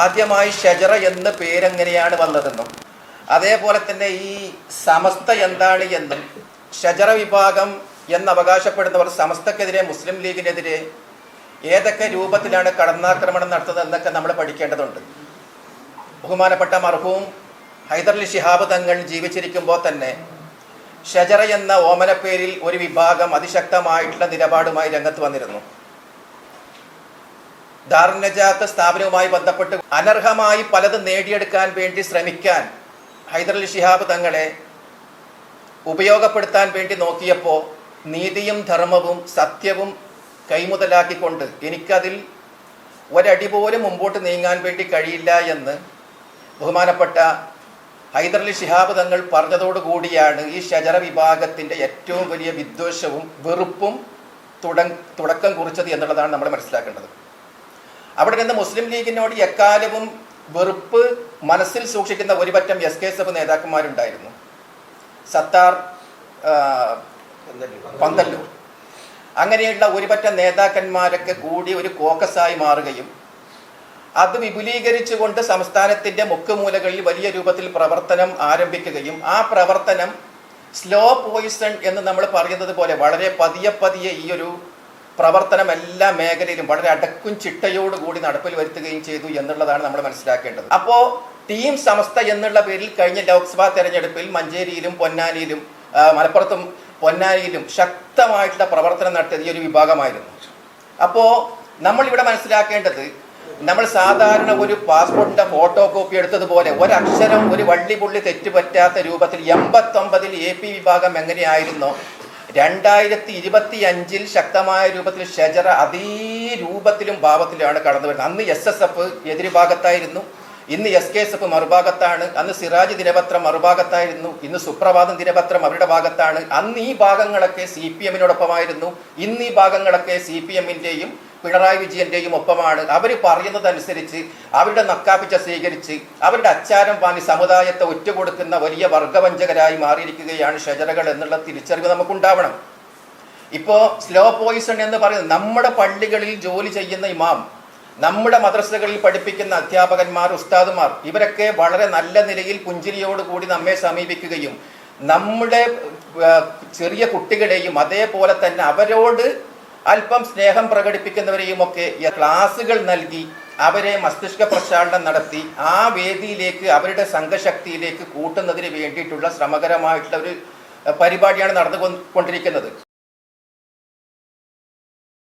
ആദ്യമായി ഷജറ എന്ന പേരെങ്ങനെയാണ് വന്നതെന്നും അതേപോലെ തന്നെ ഈ സമസ്ത എന്താണ് എന്നും ഷജറ വിഭാഗം എന്ന് അവകാശപ്പെടുന്നവർ സമസ്തക്കെതിരെ മുസ്ലിം ലീഗിനെതിരെ ഏതൊക്കെ രൂപത്തിലാണ് കടന്നാക്രമണം നടത്തുന്നത് എന്നൊക്കെ നമ്മൾ പഠിക്കേണ്ടതുണ്ട്. ബഹുമാനപ്പെട്ട മർഹൂം ഹൈദർലി ഷിഹാബ് തങ്ങൾ ജീവിച്ചിരിക്കുമ്പോൾ തന്നെ ഷജറ എന്ന ഓമനപ്പേരിൽ ഒരു വിഭാഗം അതിശക്തമായിട്ടുള്ള നിലപാടുമായി രംഗത്ത് വന്നിരുന്നു. ദാറുനജാത്ത് സ്ഥാപനവുമായി ബന്ധപ്പെട്ട് അനർഹമായി പലതും നേടിയെടുക്കാൻ വേണ്ടി ശ്രമിക്കാൻ ഹൈദരലി ഷിഹാബ് തങ്ങളെ ഉപയോഗപ്പെടുത്താൻ വേണ്ടി നോക്കിയപ്പോൾ നീതിയും ധർമ്മവും സത്യവും കൈമുതലാക്കിക്കൊണ്ട് എനിക്കതിൽ ഒരടി പോലും മുമ്പോട്ട് നീങ്ങാൻ വേണ്ടി കഴിയില്ല എന്ന് ബഹുമാനപ്പെട്ട ഹൈദരലി ശിഹാബ് തങ്ങൾ പറഞ്ഞതോടുകൂടിയാണ് ഈ ഷജറ വിഭാഗത്തിന്റെ ഏറ്റവും വലിയ വിദ്വേഷവും വെറുപ്പും തുട തുടക്കം കുറിച്ചത് എന്നുള്ളതാണ് നമ്മൾ മനസ്സിലാക്കേണ്ടത്. അവിടെ നിന്ന് മുസ്ലിം ലീഗിനോട് എക്കാലവും വെറുപ്പ് മനസ്സിൽ സൂക്ഷിക്കുന്ന ഒരുപറ്റം എസ് കെ എസ് എഫ് നേതാക്കന്മാരുണ്ടായിരുന്നു. സത്താർ പന്തല്ലൂർ. അങ്ങനെയുള്ള ഒരുപറ്റം നേതാക്കന്മാരൊക്കെ കൂടി ഒരു കോക്കസായി മാറുകയും അത് വിപുലീകരിച്ചുകൊണ്ട് സംസ്ഥാനത്തിന്റെ മുക്കുമൂലകളിൽ വലിയ രൂപത്തിൽ പ്രവർത്തനം ആരംഭിക്കുകയും ആ പ്രവർത്തനം സ്ലോ പോയിസൺ എന്ന് നമ്മൾ പറയുന്നത് പോലെ വളരെ പതിയെ പതിയെ ഈ ഒരു പ്രവർത്തനം എല്ലാ മേഖലയിലും വളരെ അടക്കും ചിട്ടയോടുകൂടി നടപ്പിൽ വരുത്തുകയും ചെയ്തു എന്നുള്ളതാണ് നമ്മൾ മനസ്സിലാക്കേണ്ടത്. അപ്പോൾ ടീം സമസ്ത എന്നുള്ള പേരിൽ കഴിഞ്ഞ ലോക്സഭാ തെരഞ്ഞെടുപ്പിൽ മഞ്ചേരിയിലും പൊന്നാനിയിലും മലപ്പുറത്തും പൊന്നാനിയിലും ശക്തമായിട്ടുള്ള പ്രവർത്തനം നടത്തിയത് ഈ ഒരു വിഭാഗമായിരുന്നു. അപ്പോൾ നമ്മൾ ഇവിടെ മനസ്സിലാക്കേണ്ടത് നമ്മൾ സാധാരണ ഒരു പാസ്പോർട്ടിന്റെ ഫോട്ടോ കോപ്പി എടുത്തതുപോലെ ഒരക്ഷരം ഒരു വള്ളി പുള്ളി തെറ്റുപറ്റാത്ത രൂപത്തിൽ എൺപത്തൊമ്പതിൽ എ പി വിഭാഗം എങ്ങനെയായിരുന്നോ രണ്ടായിരത്തി ഇരുപത്തി അഞ്ചിൽ ശക്തമായ രൂപത്തിൽ ഷജറ അതേ രൂപത്തിലും ഭാവത്തിലുമാണ് കടന്നു വരുന്നത്. അന്ന് എസ് എസ് എഫ് എതിരുഭാഗത്തായിരുന്നു. ഇന്ന് എസ് കെ എസ് എഫ് മറുഭാഗത്താണ്. അന്ന് സിറാജ് ദിനപത്രം മറുഭാഗത്തായിരുന്നു. ഇന്ന് സുപ്രഭാതം ദിനപത്രം അവരുടെ ഭാഗത്താണ്. അന്ന് ഈ ഭാഗങ്ങളൊക്കെ സി പി എമ്മിനോടൊപ്പമായിരുന്നു ഇന്ന് ഈ ഭാഗങ്ങളൊക്കെ സി പി എമ്മിന്റെയും പിണറായി വിജയന്റെയും ഒപ്പമാണ്. അവർ പറയുന്നതനുസരിച്ച് അവരുടെ നക്കാപ്പിച്ച സ്വീകരിച്ച് അവരുടെ അച്ചാരം വാങ്ങി സമുദായത്തെ ഒറ്റുകൊടുക്കുന്ന വലിയ വർഗവഞ്ചകരായി മാറിയിരിക്കുകയാണ് ഷജറകൾ എന്നുള്ള തിരിച്ചറിവ് നമുക്കുണ്ടാവണം. ഇപ്പോ സ്ലോ പോയിസൺ എന്ന് പറയുന്നത് നമ്മുടെ പള്ളികളിൽ ജോലി ചെയ്യുന്ന ഇമാം നമ്മുടെ മദ്രസകളിൽ പഠിപ്പിക്കുന്ന അധ്യാപകന്മാർ ഉസ്താദുമാർ ഇവരൊക്കെ വളരെ നല്ല നിലയിൽ പുഞ്ചിരിയോടുകൂടി നമ്മെ സമീപിക്കുകയും നമ്മുടെ ചെറിയ കുട്ടികളെയും അതേപോലെ തന്നെ അവരോട് അല്പം സ്നേഹം പ്രകടിപ്പിക്കുന്നവരെയും ഒക്കെ ഈ ക്ലാസുകൾ നൽകി അവരെ മസ്തിഷ്ക പ്രക്ഷാളനം നടത്തി ആ വേദിയിലേക്ക് അവരുടെ സംഘശക്തിയിലേക്ക് കൂട്ടുന്നതിന് വേണ്ടിയിട്ടുള്ള ശ്രമകരമായിട്ടുള്ള ഒരു പരിപാടിയാണ് നടന്നുകൊണ്ടിരിക്കുന്നത്